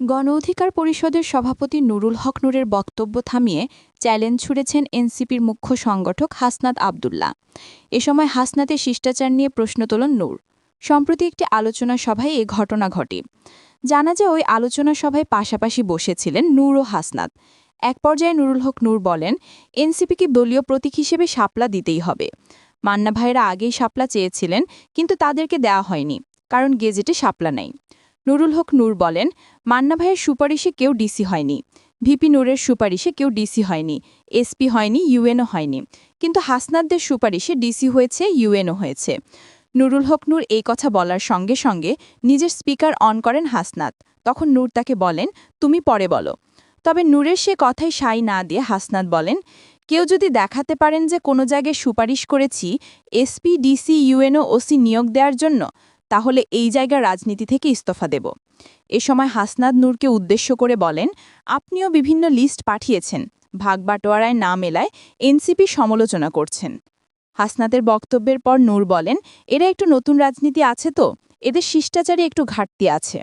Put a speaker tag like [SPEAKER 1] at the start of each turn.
[SPEAKER 1] গণ অধিকার পরিষদের সভাপতি নুরুল হক নূরের বক্তব্য থামিয়ে চ্যালেঞ্জ ছুড়েছেন এনসিপির মুখ্য সংগঠক হাসনাত আবদুল্লাহ। এ সময় হাসনাতের শিষ্টাচার নিয়ে প্রশ্ন তোলেন নূর। সম্প্রতি একটি আলোচনা সভায় এ ঘটনা ঘটে। জানা যায় ওই আলোচনা সভায় পাশাপাশি বসেছিলেন নূর ও হাসনাত। এক পর্যায়ে নুরুল হক নূর বলেন, এনসিপিকে দলীয় প্রতীক হিসেবে সাপলা দিতেই হবে। মান্না ভাইরা আগেই সাপলা চেয়েছিলেন, কিন্তু তাদেরকে দেয়া হয়নি, কারণ গেজেটে সাপলা নেই। নুরুল হক নূর বলেন, মান্না ভাইয়ের সুপারিশে কেউ ডিসি হয়নি। ভিপি নূরের সুপারিশে কেউ ডিসি হয়নি। এসপি হয়নি, ইউএনও হয়নি। কিন্তু হাসনাতদের সুপারিশে ডিসি হয়েছে, ইউএনও হয়েছে। নুরুল হক নূর এই কথা বলার সঙ্গে সঙ্গে নিজের স্পিকার অন করেন হাসনাত। তখন নূর তাকে বলেন, তুমি পরে বলো। তবে নূরের সে কথায় সাই না দিয়ে হাসনাত বলেন, কেউ যদি দেখাতে পারেন যে কোনো জায়গায় সুপারিশ করেছি, এসপি, ডিসি, ইউএনও, ওসি নিয়োগ দেওয়ার জন্য তাহলে এই জায়গা রাজনীতি থেকে ইস্তফা দেব। এ সময় হাসনাদ নূরকে উদ্দেশ্য করে বলেন, আপনিও বিভিন্ন লিস্ট পাঠিয়েছেন। ভাগবাটোয়ারায় না মেলায় এনসিপি সমালোচনা করছেন। হাসনাতের বক্তব্যের পর নূর বলেন, এরা একটু নতুন রাজনীতি আছে তো। এদের শিষ্টাচারে একটু ঘাটতি আছে।